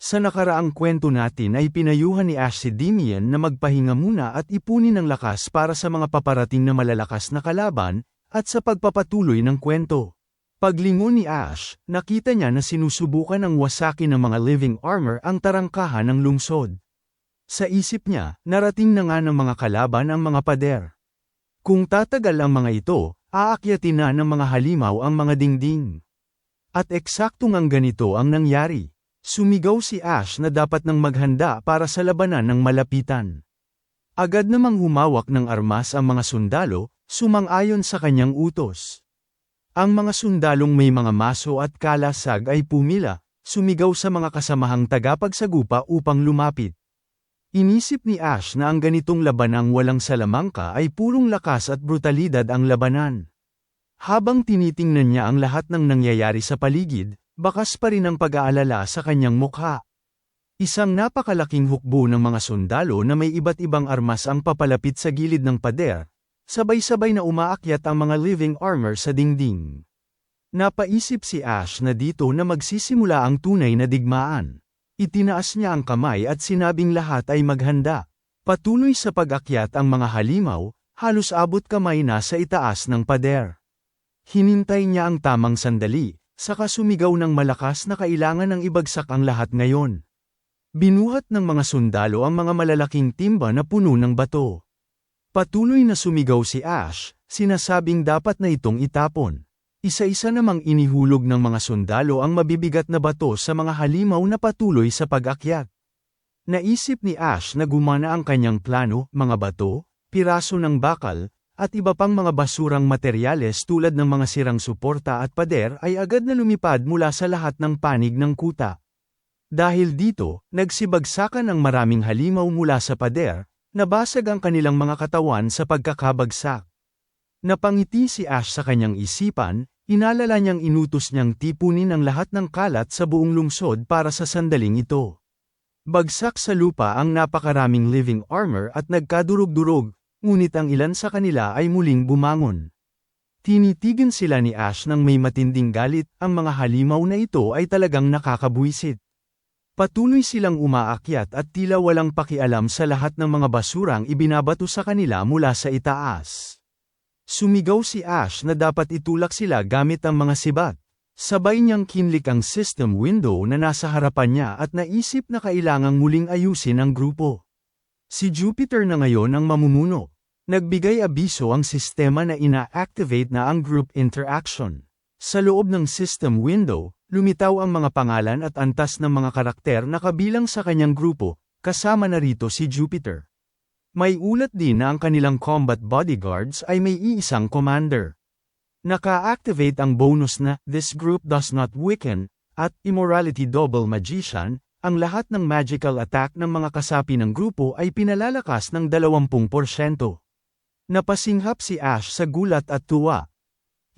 Sa nakaraang kwento natin ay pinayuhan ni Ash si Damian na magpahinga muna at ipunin ng lakas para sa mga paparating na malalakas na kalaban, at sa pagpapatuloy ng kwento. Paglingon ni Ash, nakita niya na sinusubukan ng wasaki ng mga living armor ang tarangkahan ng lungsod. Sa isip niya, narating na nga ng mga kalaban ang mga pader. Kung tatagal ang mga ito, aakyatin na ng mga halimaw ang mga dingding. At eksaktong ang ganito ang nangyari. Sumigaw si Ash na dapat nang maghanda para sa labanan ng malapitan. Agad namang humawak ng armas ang mga sundalo, sumang-ayon sa kanyang utos. Ang mga sundalong may mga maso at kalasag ay pumila, sumigaw sa mga kasamahang tagapagsagupa upang lumapit. Inisip ni Ash na ang ganitong labanang walang salamangka ay purong lakas at brutalidad ang labanan. Habang tinitingnan niya ang lahat ng nangyayari sa paligid, bakas pa rin ang pag-aalala sa kanyang mukha. Isang napakalaking hukbo ng mga sundalo na may iba't ibang armas ang papalapit sa gilid ng pader, sabay-sabay na umaakyat ang mga living armor sa dingding. Napaisip si Ash na dito na magsisimula ang tunay na digmaan. Itinaas niya ang kamay at sinabing lahat ay maghanda. Patuloy sa pag-akyat ang mga halimaw, halos abot kamay na sa itaas ng pader. Hinintay niya ang tamang sandali, saka sumigaw ng malakas na kailangan ng ibagsak ang lahat ngayon. Binuhat ng mga sundalo ang mga malalaking timba na puno ng bato. Patuloy na sumigaw si Ash, sinasabing dapat na itong itapon. Isa-isa namang inihulog ng mga sundalo ang mabibigat na bato sa mga halimaw na patuloy sa pag-akyat. Naisip ni Ash na gumana ang kanyang plano, mga bato, piraso ng bakal, at iba pang mga basurang materyales tulad ng mga sirang suporta at pader ay agad na lumipad mula sa lahat ng panig ng kuta. Dahil dito, nagsibagsakan ang maraming halimaw mula sa pader, nabasag ang kanilang mga katawan sa pagkakabagsak. Napangiti si Ash sa kanyang isipan, inalala niyang inutos niyang tipunin ang lahat ng kalat sa buong lungsod para sa sandaling ito. Bagsak sa lupa ang napakaraming living armor at nagkadurog-durog, ngunit ang ilan sa kanila ay muling bumangon. Tinitigan sila ni Ash ng may matinding galit, ang mga halimaw na ito ay talagang nakakabuisit. Patuloy silang umaakyat at tila walang pakialam sa lahat ng mga basurang ibinabato sa kanila mula sa itaas. Sumigaw si Ash na dapat itulak sila gamit ang mga sibat. Sabay niyang kinlik ang system window na nasa harapan niya at naisip na kailangang muling ayusin ang grupo. Si Jupiter na ngayon ang mamumuno. Nagbigay abiso ang sistema na ina-activate na ang group interaction. Sa loob ng system window, lumitaw ang mga pangalan at antas ng mga karakter na kabilang sa kanyang grupo, kasama na rito si Jupiter. May ulat din na ang kanilang combat bodyguards ay may iisang commander. Naka-activate ang bonus na This Group Does Not Weaken at Immorality Double Magician ang lahat ng magical attack ng mga kasapi ng grupo ay pinalalakas ng 20%. Napasinghap si Ash sa gulat at tuwa.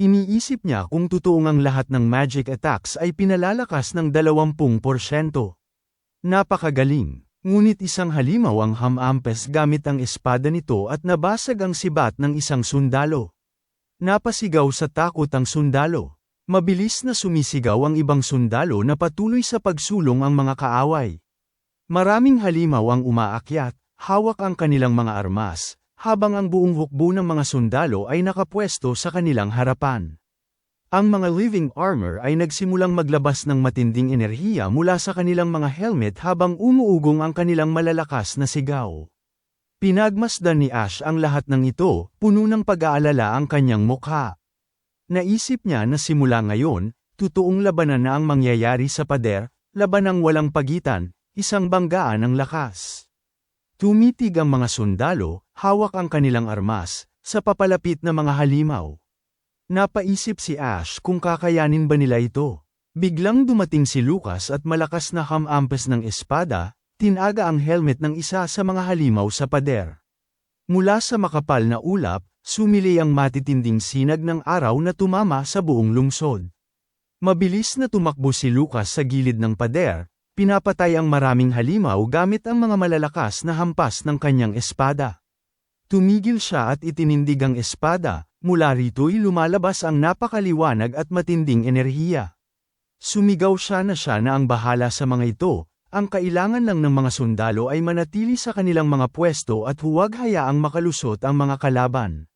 Iniisip niya kung totoong ang lahat ng magic attacks ay pinalalakas ng 20%. Napakagaling, ngunit isang halimaw ang hamampes gamit ang espada nito at nabasag ang sibat ng isang sundalo. Napasigaw sa takot ang sundalo. Mabilis na sumisigaw ang ibang sundalo na patuloy sa pagsulong ang mga kaaway. Maraming halimaw ang umaakyat, hawak ang kanilang mga armas, habang ang buong hukbo ng mga sundalo ay nakapwesto sa kanilang harapan. Ang mga living armor ay nagsimulang maglabas ng matinding enerhiya mula sa kanilang mga helmet habang umuugong ang kanilang malalakas na sigaw. Pinagmasdan ni Ash ang lahat ng ito, puno ng pag-aalala ang kanyang mukha. Naisip niya na simula ngayon, totoong labanan na ang mangyayari sa pader, labanang walang pagitan, isang banggaan ng lakas. Tumitig ang mga sundalo, hawak ang kanilang armas, sa papalapit na mga halimaw. Napaisip si Ash kung kakayanin ba nila ito. Biglang dumating si Lucas at malakas na hamampes ng espada, tinaga ang helmet ng isa sa mga halimaw sa pader. Mula sa makapal na ulap, sumili ang matitinding sinag ng araw na tumama sa buong lungsod. Mabilis na tumakbo si Lucas sa gilid ng pader, pinapatay ang maraming halimaw gamit ang mga malalakas na hampas ng kanyang espada. Tumigil siya at itinindig ang espada, mula rito'y lumalabas ang napakaliwanag at matinding enerhiya. Sumigaw siya na siya na ang bahala sa mga ito, Ang kailangan lang ng mga sundalo ay manatili sa kanilang mga pwesto at huwag hayaang makalusot ang mga kalaban.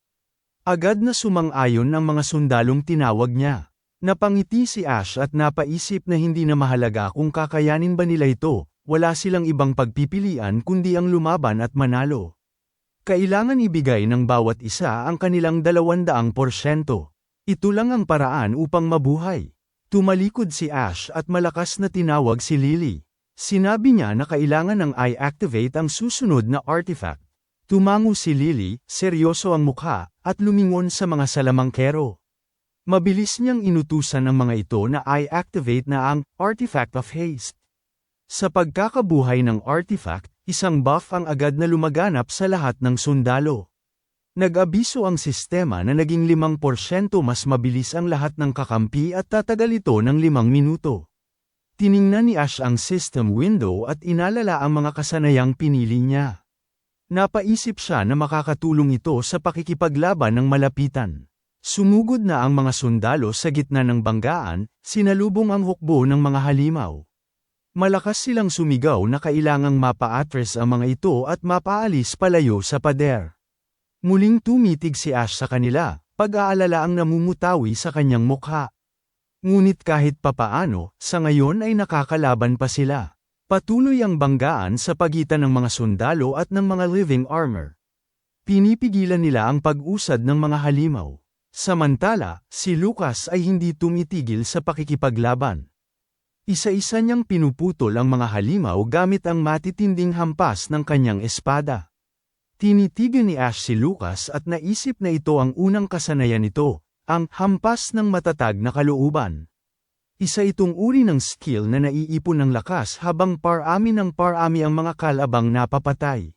Agad na sumang-ayon ang mga sundalong tinawag niya. Napangiti si Ash at napaisip na hindi na mahalaga kung kakayanin ba nila ito, wala silang ibang pagpipilian kundi ang lumaban at manalo. Kailangan ibigay ng bawat isa ang kanilang dalawandaang porsyento. Ito lang ang paraan upang mabuhay. Tumalikod si Ash at malakas na tinawag si Lily. Sinabi niya na kailangan ng i-activate ang susunod na artifact. Tumango si Lily, seryoso ang mukha, at lumingon sa mga salamangkero. Mabilis niyang inutusan ng mga ito na i-activate na ang Artifact of Haste. Sa pagkakabuhay ng artifact, isang buff ang agad na lumaganap sa lahat ng sundalo. Nag-abiso ang sistema na naging 5% mas mabilis ang lahat ng kakampi at tatagal ito ng 5 minuto. Tiningnan ni Ash ang system window at inalala ang mga kasanayang pinili niya. Napaisip siya na makakatulong ito sa pakikipaglaban ng malapitan. Sumugod na ang mga sundalo sa gitna ng banggaan, sinalubong ang hukbo ng mga halimaw. Malakas silang sumigaw na kailangang mapa-address ang mga ito at mapaalis palayo sa pader. Muling tumitig si Ash sa kanila, pag-aalala ang namumutawi sa kanyang mukha. Ngunit kahit papaano, sa ngayon ay nakakalaban pa sila. Patuloy ang banggaan sa pagitan ng mga sundalo at ng mga living armor. Pinipigilan nila ang pag-usad ng mga halimaw. Samantala, si Lucas ay hindi tumitigil sa pakikipaglaban. Isa-isa niyang pinuputol ang mga halimaw gamit ang matitinding hampas ng kanyang espada. Tinitigan ni Ash si Lucas at naisip na ito ang unang kasanayan nito, ang hampas ng matatag na kalooban. Isa itong uri ng skill na naiipon ng lakas habang parami ng parami ang mga kalabang napapatay.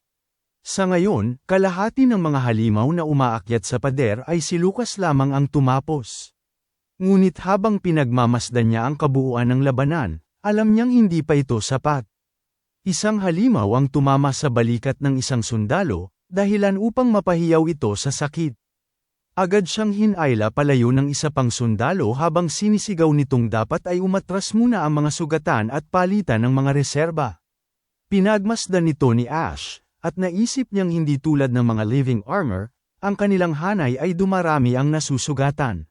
Sa ngayon, kalahati ng mga halimaw na umaakyat sa pader ay si Lucas lamang ang tumapos. Ngunit habang pinagmamasdan niya ang kabuuan ng labanan, alam niyang hindi pa ito sapat. Isang halimaw ang tumama sa balikat ng isang sundalo, dahilan upang mapahiyaw ito sa sakit. Agad siyang hinayla palayo ng isa pang sundalo habang sinisigaw nitong dapat ay umatras muna ang mga sugatan at palitan ng mga reserba. Pinagmasdan nito ni Ash, at naisip niyang hindi tulad ng mga living armor, ang kanilang hanay ay dumarami ang nasusugatan.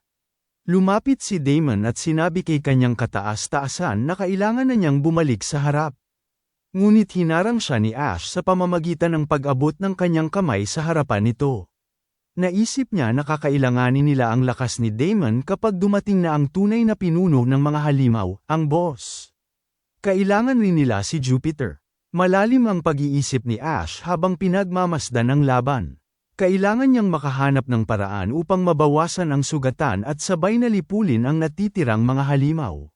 Lumapit si Damon at sinabi kay kanyang kataas-taasan na kailangan na niyang bumalik sa harap. Ngunit hinarang siya ni Ash sa pamamagitan ng pag-abot ng kanyang kamay sa harapan nito. Naisip niya na kakailanganin nila ang lakas ni Damon kapag dumating na ang tunay na pinuno ng mga halimaw, ang boss. Kailangan rin nila si Jupiter. Malalim ang pag-iisip ni Ash habang pinagmamasdan ang laban. Kailangan niyang makahanap ng paraan upang mabawasan ang sugatan at sabay na lipulin ang natitirang mga halimaw.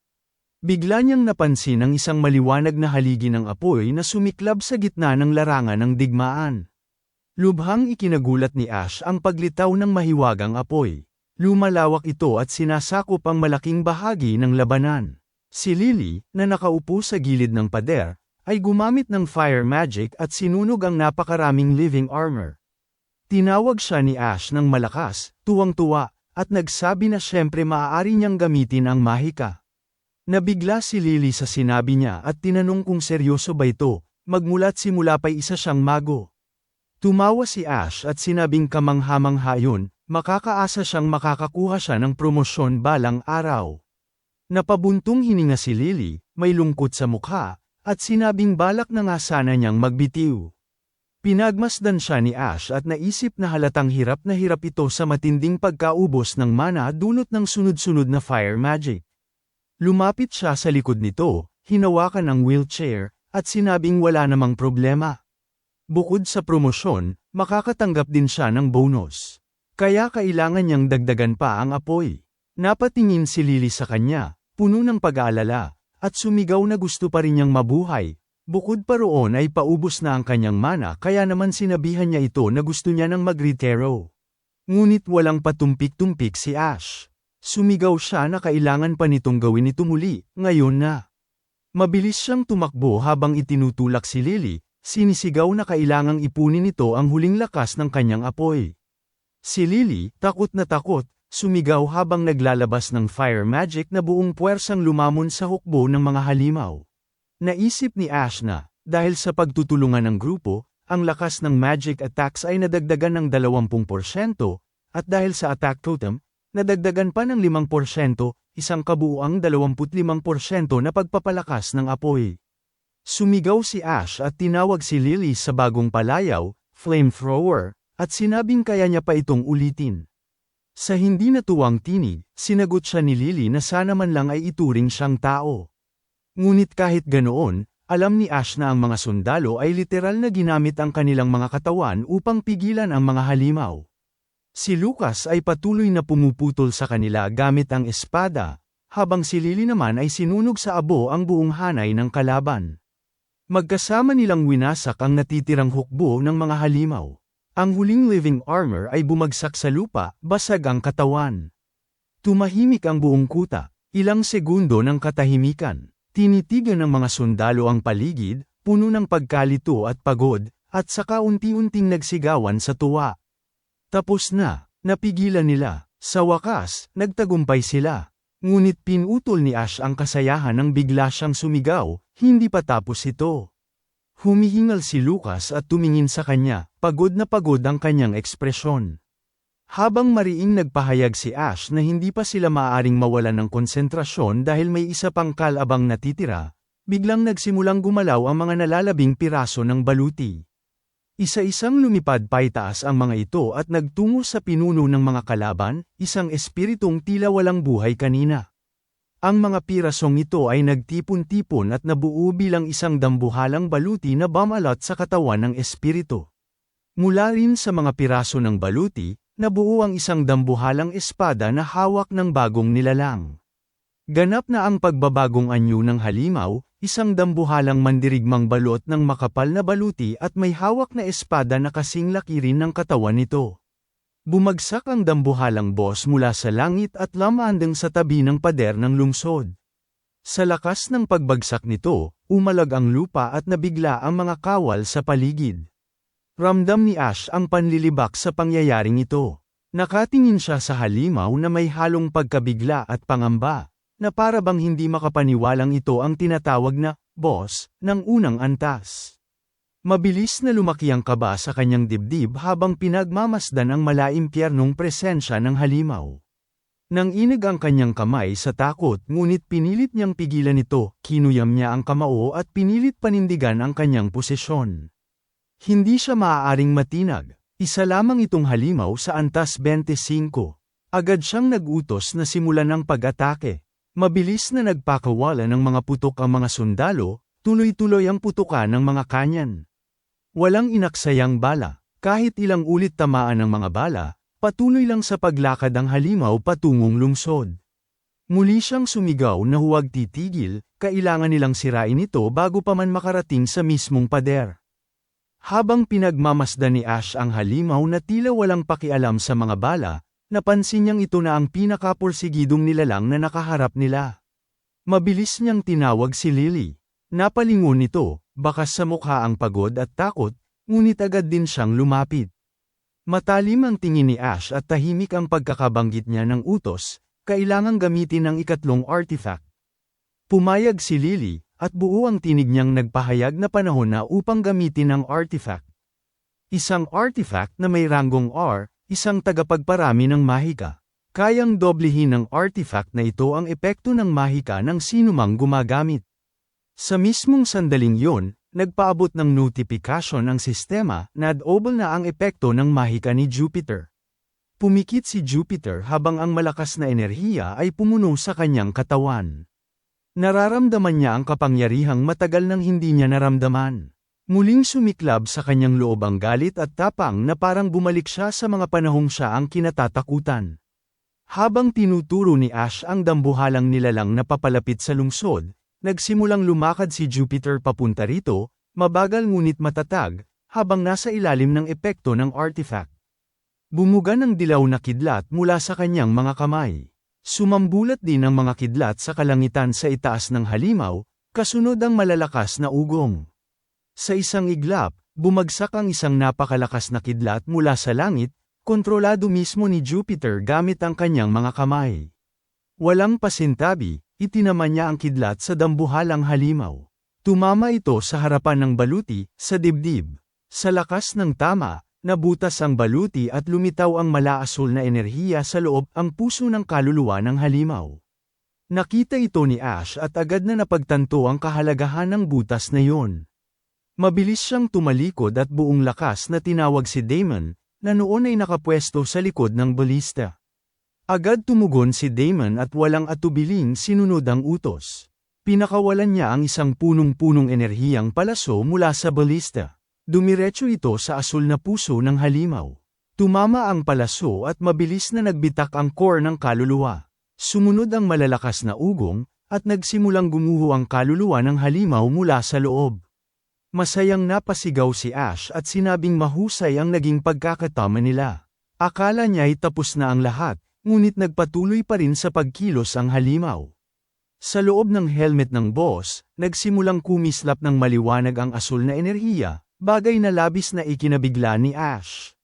Bigla niyang napansin ang isang maliwanag na haligi ng apoy na sumiklab sa gitna ng larangan ng digmaan. Lubhang ikinagulat ni Ash ang paglitaw ng mahiwagang apoy. Lumalawak ito at sinasakop ang malaking bahagi ng labanan. Si Lily, na nakaupo sa gilid ng pader, ay gumamit ng fire magic at sinunog ang napakaraming living armor. Tinawag siya ni Ash ng malakas, tuwang-tuwa, at nagsabi na syempre maaari niyang gamitin ang mahika. Nabigla si Lily sa sinabi niya at tinanong kung seryoso ba ito, magmula't simula pa'y isa siyang mago. Tumawa si Ash at sinabing kamanghamangha yun, makakaasa siyang makakakuha siya ng promosyon balang araw. Napabuntong hininga si Lily, may lungkot sa mukha, at sinabing balak na nga sana niyang magbitiw. Pinagmasdan siya ni Ash at naisip na halatang hirap na hirap ito sa matinding pagkaubos ng mana dulot ng sunod-sunod na fire magic. Lumapit siya sa likod nito, hinawakan ang wheelchair, at sinabing wala namang problema. Bukod sa promosyon, makakatanggap din siya ng bonus. Kaya kailangan niyang dagdagan pa ang apoy. Napatingin si Lily sa kanya, puno ng pag-aalala, at sumigaw na gusto pa rin niyang mabuhay. Bukod pa roon ay paubos na ang kanyang mana kaya naman sinabihan niya ito na gusto niya ng mag-retero. Ngunit walang patumpik-tumpik si Ash. Sumigaw siya na kailangan pa nitong gawin ito muli, ngayon na. Mabilis siyang tumakbo habang itinutulak si Lily, Sinisigaw na kailangang ipunin nito ang huling lakas ng kanyang apoy. Si Lily, takot na takot, sumigaw habang naglalabas ng fire magic na buong puwersang lumamon sa hukbo ng mga halimaw. Naisip ni Ash na, dahil sa pagtutulungan ng grupo, ang lakas ng magic attacks ay nadagdagan ng 20%, at dahil sa attack totem, nadagdagan pa ng 5%, isang kabuuang 25% na pagpapalakas ng apoy. Sumigaw si Ash at tinawag si Lily sa bagong palayaw, flamethrower, at sinabing kaya niya pa itong ulitin. Sa hindi natuwang tinig, sinagot siya ni Lily na sana man lang ay ituring siyang tao. Ngunit kahit ganoon, alam ni Ash na ang mga sundalo ay literal na ginamit ang kanilang mga katawan upang pigilan ang mga halimaw. Si Lucas ay patuloy na pumuputol sa kanila gamit ang espada, habang si Lily naman ay sinunog sa abo ang buong hanay ng kalaban. Magkasama nilang winasak ang natitirang hukbo ng mga halimaw. Ang huling living armor ay bumagsak sa lupa, basag ang katawan. Tumahimik ang buong kuta, ilang segundo ng katahimikan. Tinitigan ng mga sundalo ang paligid, puno ng pagkalito at pagod, at saka unti-unting nagsigawan sa tuwa. Tapos na, napigilan nila. Sa wakas, nagtagumpay sila. Ngunit pinutol ni Ash ang kasayahan nang bigla siyang sumigaw, hindi pa tapos ito. Humihingal si Lucas at tumingin sa kanya, pagod na pagod ang kanyang ekspresyon. Habang mariing nagpahayag si Ash na hindi pa sila maaaring mawalan ng konsentrasyon dahil may isa pang kalabang natitira, biglang nagsimulang gumalaw ang mga nalalabing piraso ng baluti. Isa-isang lumipad paitaas ang mga ito at nagtungo sa pinuno ng mga kalaban, isang espiritong tila walang buhay kanina. Ang mga pirasong ito ay nagtipon-tipon at nabuo bilang isang dambuhalang baluti na bamalot sa katawan ng espiritu. Mula rin sa mga piraso ng baluti, nabuo ang isang dambuhalang espada na hawak ng bagong nilalang. Ganap na ang pagbabagong anyo ng halimaw, isang dambuhalang mandirigmang balot ng makapal na baluti at may hawak na espada na kasing laki rin ng katawan nito. Bumagsak ang dambuhalang boss mula sa langit at lamandang sa tabi ng pader ng lungsod. Sa lakas ng pagbagsak nito, umalag ang lupa at nabigla ang mga kawal sa paligid. Ramdam ni Ash ang panlilibak sa pangyayaring ito. Nakatingin siya sa halimaw na may halong pagkabigla at pangamba, na para bang hindi makapaniwalang ito ang tinatawag na boss ng unang antas. Mabilis na lumaki ang kaba sa kanyang dibdib habang pinagmamasdan ang malaimpyernong presensya ng halimaw. Nang inig ang kanyang kamay sa takot ngunit pinilit niyang pigilan ito, kinuyam niya ang kamao at pinilit panindigan ang kanyang posisyon. Hindi siya maaaring matinag, isa lamang itong halimaw sa antas 25. Agad siyang nagutos na simulan ng pag-atake. Mabilis na nagpakawala ng mga putok ang mga sundalo, tuloy-tuloy ang putukan ng mga kanyan. Walang inaksayang bala, kahit ilang ulit tamaan ng mga bala, patuloy lang sa paglakad ang halimaw patungong lungsod. Muli siyang sumigaw na huwag titigil, kailangan nilang sirain ito bago pa man makarating sa mismong pader. Habang pinagmamasdan ni Ash ang halimaw na tila walang pakialam sa mga bala, napansin niyang ito na ang pinakapursigidong nilalang na nakaharap nila. Mabilis niyang tinawag si Lily. Napalingon nito, Bakas sa mukha ang pagod at takot, ngunit agad din siyang lumapit. Matalim ang tingin ni Ash at tahimik ang pagkakabanggit niya ng utos, kailangang gamitin ang ikatlong artifact. Pumayag si Lily, at buo ang tinig niyang nagpahayag na panahon na upang gamitin ang artifact. Isang artifact na may ranggong R, isang tagapagparami ng mahika. Kayang doblehin ng artifact na ito ang epekto ng mahika ng sinumang gumagamit. Sa mismong sandaling yon, nagpaabot ng notifikasyon ang sistema na double na ang epekto ng mahika ni Jupiter. Pumikit si Jupiter habang ang malakas na enerhiya ay pumuno sa kanyang katawan. Nararamdaman niya ang kapangyarihang matagal nang hindi niya naramdaman. Muling sumiklab sa kanyang loob ang galit at tapang na parang bumalik siya sa mga panahong siya ang kinatatakutan. Habang tinuturo ni Ash ang dambuhalang nilalang na papalapit sa lungsod, Nagsimulang lumakad si Jupiter papunta rito, mabagal ngunit matatag, habang nasa ilalim ng epekto ng artifact. Bumuga ng dilaw na kidlat mula sa kanyang mga kamay. Sumambulat din ang mga kidlat sa kalangitan sa itaas ng halimaw, kasunod ang malalakas na ugong. Sa isang iglap, bumagsak ang isang napakalakas na kidlat mula sa langit, kontrolado mismo ni Jupiter gamit ang kanyang mga kamay. Walang pasintabi, Itinaman niya ang kidlat sa dambuhalang halimaw. Tumama ito sa harapan ng baluti, sa dibdib. Sa lakas ng tama, nabutas ang baluti at lumitaw ang malaasul na enerhiya sa loob ang puso ng kaluluwa ng halimaw. Nakita ito ni Ash at agad na napagtanto ang kahalagahan ng butas na yon. Mabilis siyang tumalikod at buong lakas na tinawag si Damon, na noon ay nakapwesto sa likod ng balista. Agad tumugon si Damon at walang atubiling sinunod ang utos. Pinakawalan niya ang isang punong-punong enerhiyang palaso mula sa balista. Dumiretso ito sa asul na puso ng halimaw. Tumama ang palaso at mabilis na nagbitak ang core ng kaluluwa. Sumunod ang malalakas na ugong, at nagsimulang gumuho ang kaluluwa ng halimaw mula sa loob. Masayang napasigaw si Ash at sinabing mahusay ang naging pagkakatama nila. Akala niya'y tapos na ang lahat, ngunit nagpatuloy pa rin sa pagkilos ang halimaw. Sa loob ng helmet ng boss, nagsimulang kumislap ng maliwanag ang asul na enerhiya, bagay na labis na ikinabigla ni Ash.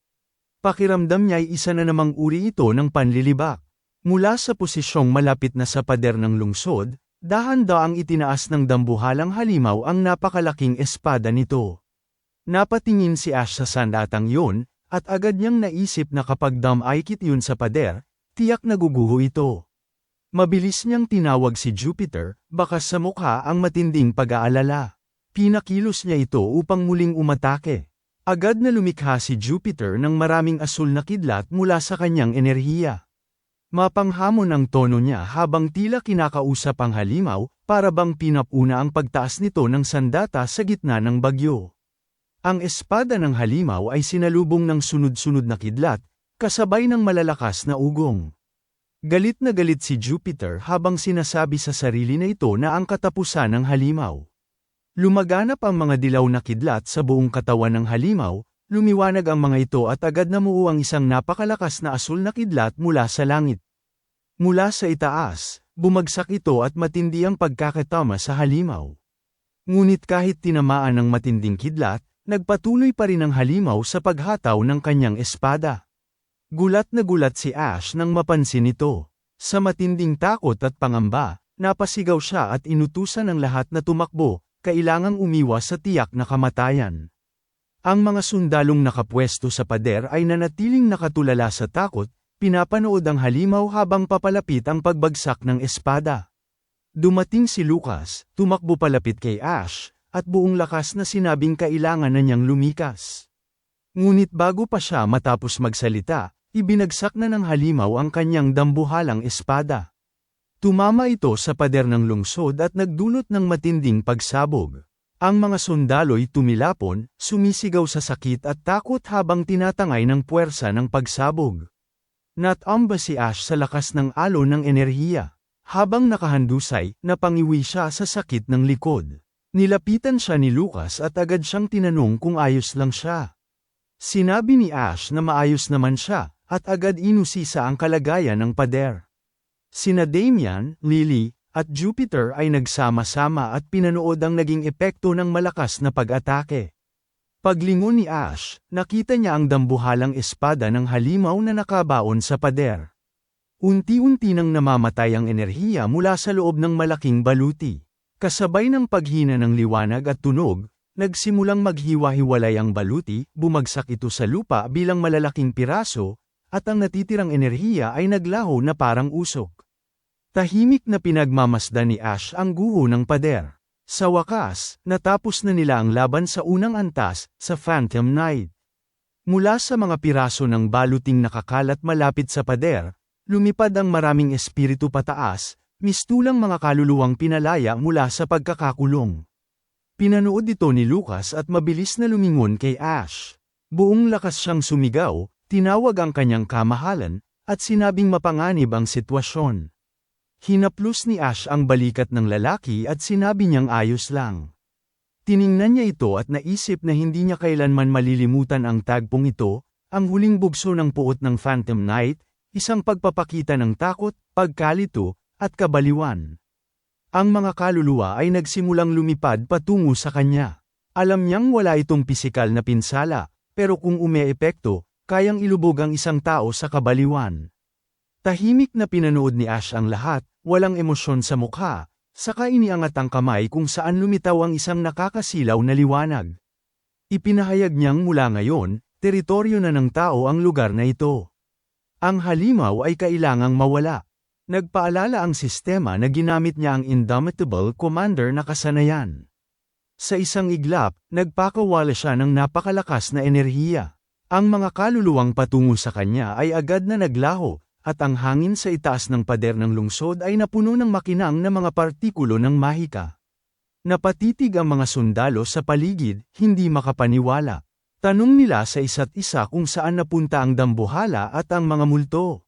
Pakiramdam niya'y isa na namang uri ito ng panlilibak. Mula sa posisyong malapit na sa pader ng lungsod, dahan-daang itinaas ng dambuhalang halimaw ang napakalaking espada nito. Napatingin si Ash sa sandatang yun, at agad niyang naisip na kapag dam-aikit yun sa pader, tiyak naguguho ito. Mabilis niyang tinawag si Jupiter, bakas sa mukha ang matinding pag-aalala. Pinakilos niya ito upang muling umatake. Agad na lumikha si Jupiter ng maraming asul na kidlat mula sa kanyang enerhiya. Mapanghamon ang tono niya habang tila kinakausap ang halimaw, para bang pinapuna ang pagtaas nito ng sandata sa gitna ng bagyo. Ang espada ng halimaw ay sinalubong ng sunod-sunod na kidlat, kasabay ng malalakas na ugong. Galit na galit si Jupiter habang sinasabi sa sarili na ito na ang katapusan ng halimaw. Lumaganap ang mga dilaw na kidlat sa buong katawan ng halimaw, lumiwanag ang mga ito at agad namuo ang isang napakalakas na asul na kidlat mula sa langit. Mula sa itaas, bumagsak ito at matindi ang pagkakatama sa halimaw. Ngunit kahit tinamaan ng matinding kidlat, nagpatuloy pa rin ang halimaw sa paghataw ng kanyang espada. Gulat na gulat si Ash nang mapansin ito. Sa matinding takot at pangamba, napasigaw siya at inutusan ng lahat na tumakbo, kailangang umiwas sa tiyak na kamatayan. Ang mga sundalong nakapwesto sa pader ay nanatiling nakatulala sa takot, pinapanood ang halimaw habang papalapit ang pagbagsak ng espada. Dumating si Lucas, tumakbo palapit kay Ash, at buong lakas na sinabing kailangan na niyang lumikas. Ngunit bago pa siya matapos magsalita, Ibinagsak na ng halimaw ang kanyang dambuhalang espada. Tumama ito sa pader ng lungsod at nagdulot ng matinding pagsabog. Ang mga sundalo'y tumilapon, sumisigaw sa sakit at takot habang tinatangay ng puwersa ng pagsabog. Natamba si Ash sa lakas ng alon ng enerhiya. Habang nakahandusay, napangiwi siya sa sakit ng likod. Nilapitan siya ni Lucas at agad siyang tinanong kung ayos lang siya. Sinabi ni Ash na maayos naman siya, at agad inusisa ang kalagayan ng pader. Sina Damian, Lily, at Jupiter ay nagsama-sama at pinanood ang naging epekto ng malakas na pag-atake. Paglingon ni Ash, nakita niya ang dambuhalang espada ng halimaw na nakabaon sa pader. Unti-unti nang namamatay ang enerhiya mula sa loob ng malaking baluti. Kasabay ng paghina ng liwanag at tunog, nagsimulang maghiwa-hiwalay ang baluti, bumagsak ito sa lupa bilang malalaking piraso, at ang natitirang enerhiya ay naglaho na parang usok. Tahimik na pinagmamasdan ni Ash ang guho ng pader. Sa wakas, natapos na nila ang laban sa unang antas, sa Phantom Knight. Mula sa mga piraso ng baluting nakakalat malapit sa pader, lumipad ang maraming espiritu pataas, mistulang mga kaluluwang pinalaya mula sa pagkakakulong. Pinanood ito ni Lucas at mabilis na lumingon kay Ash. Buong lakas siyang sumigaw, Tinawag ang kanyang kamahalan, at sinabing mapanganib ang sitwasyon. Hinaplos ni Ash ang balikat ng lalaki at sinabi niyang ayos lang. Tiningnan niya ito at naisip na hindi niya kailanman malilimutan ang tagpong ito, ang huling bugso ng puot ng Phantom Knight, isang pagpapakita ng takot, pagkalito, at kabaliwan. Ang mga kaluluwa ay nagsimulang lumipad patungo sa kanya. Alam niyang wala itong pisikal na pinsala, pero kung umeepekto, kayang ilubog ang isang tao sa kabaliwan. Tahimik na pinanood ni Ash ang lahat, walang emosyon sa mukha, Saka iniangat ang kamay kung saan lumitaw ang isang nakakasilaw na liwanag. Ipinahayag niyang mula ngayon, teritoryo na ng tao ang lugar na ito. Ang halimaw ay kailangang mawala. Nagpaalala ang sistema na ginamit niya ang Indomitable Commander na kasanayan. Sa isang iglap, nagpakawala siya ng napakalakas na enerhiya. Ang mga kaluluwang patungo sa kanya ay agad na naglaho, at ang hangin sa itaas ng pader ng lungsod ay napuno ng makinang na mga partikulo ng mahika. Napatitig ang mga sundalo sa paligid, hindi makapaniwala. Tanong nila sa isa't isa kung saan napunta ang dambuhala at ang mga multo.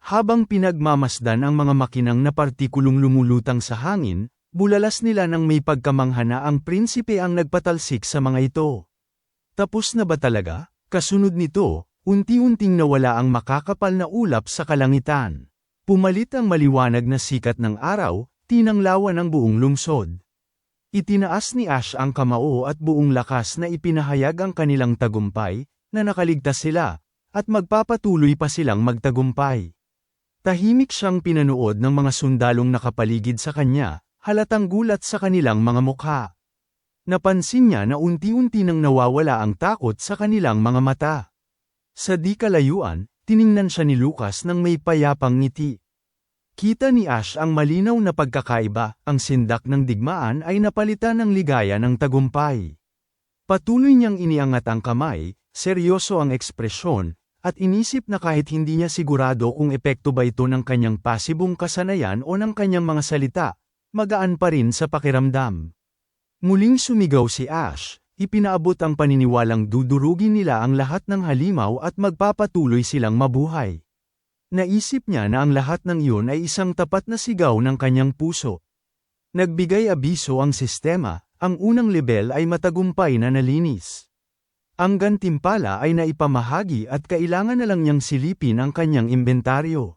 Habang pinagmamasdan ang mga makinang na partikulong lumulutang sa hangin, bulalas nila nang may pagkamanghana ang prinsipe ang nagpatalsik sa mga ito. Tapos na ba talaga? Kasunod nito, Unti-unting nawala ang makakapal na ulap sa kalangitan. Pumalit ang maliwanag na sikat ng araw, tinanglawan ang buong lungsod. Itinaas ni Ash ang kamao at buong lakas na ipinahayag ang kanilang tagumpay, na nakaligtas sila, at magpapatuloy pa silang magtagumpay. Tahimik siyang pinanood ng mga sundalong nakapaligid sa kanya, halatang gulat sa kanilang mga mukha. Napansin niya na unti-unti nang nawawala ang takot sa kanilang mga mata. Sa di kalayuan, tiningnan siya ni Lucas ng may payapang ngiti. Kita ni Ash ang malinaw na pagkakaiba, ang sindak ng digmaan ay napalitan ng ligaya ng tagumpay. Patuloy niyang iniangat ang kamay, seryoso ang ekspresyon, at inisip na kahit hindi niya sigurado kung epekto ba ito ng kanyang pasibong kasanayan o ng kanyang mga salita, magaan pa rin sa pakiramdam. Muling sumigaw si Ash, Ipinaabot ang paniniwalang dudurugin nila ang lahat ng halimaw at magpapatuloy silang mabuhay. Naisip niya na ang lahat ng iyon ay isang tapat na sigaw ng kanyang puso. Nagbigay abiso ang sistema, ang unang level ay matagumpay na nalinis. Ang gantimpala ay naipamahagi at kailangan na lang niyang silipin ang kanyang inventaryo.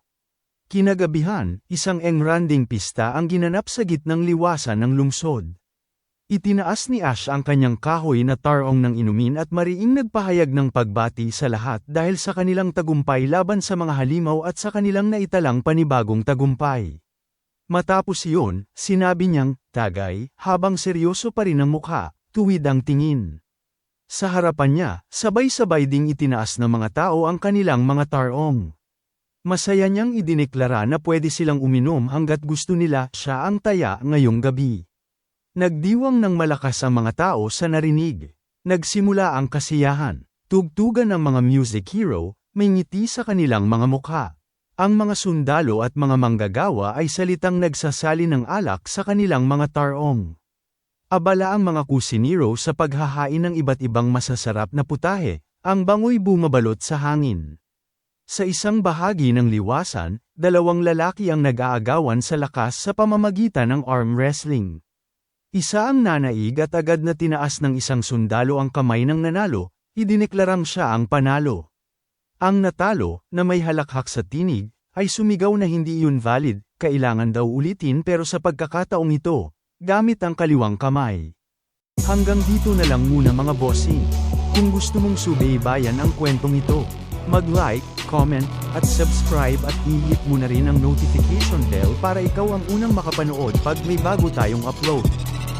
Kinagabihan, isang engranding pista ang ginanap sa gitnang liwasan ng lungsod. Itinaas ni Ash ang kanyang kahoy na tarong ng inumin at mariing nagpahayag ng pagbati sa lahat dahil sa kanilang tagumpay laban sa mga halimaw at sa kanilang naitalang panibagong tagumpay. Matapos iyon, sinabi niyang, tagay, habang seryoso pa rin ang mukha, tuwid ang tingin. Sa harapan niya, sabay-sabay ding itinaas ng mga tao ang kanilang mga tarong. Masaya niyang idineklara na pwede silang uminom hanggat gusto nila siya ang taya ngayong gabi. Nagdiwang ng malakas ang mga tao sa narinig. Nagsimula ang kasiyahan. Tugtugan ng mga music hero, may ngiti sa kanilang mga mukha. Ang mga sundalo at mga manggagawa ay salitang nagsasali ng alak sa kanilang mga tarong. Abala ang mga kusiniro sa paghahain ng iba't ibang masasarap na putahe, ang bangoy bumabalot sa hangin. Sa isang bahagi ng liwasan, dalawang lalaki ang nag-aagawan sa lakas sa pamamagitan ng arm wrestling. Isa ang nanaig at agad na tinaas ng isang sundalo ang kamay ng nanalo, idineklarang siya ang panalo. Ang natalo, na may halakhak sa tinig, ay sumigaw na hindi yun valid, kailangan daw ulitin pero sa pagkakataong ito, gamit ang kaliwang kamay. Hanggang dito na lang muna mga bossing. Kung gusto mong subaybayan ang kwentong ito, mag-like, comment, at subscribe at i-hit mo na rin ang notification bell para ikaw ang unang makapanood pag may bago tayong upload.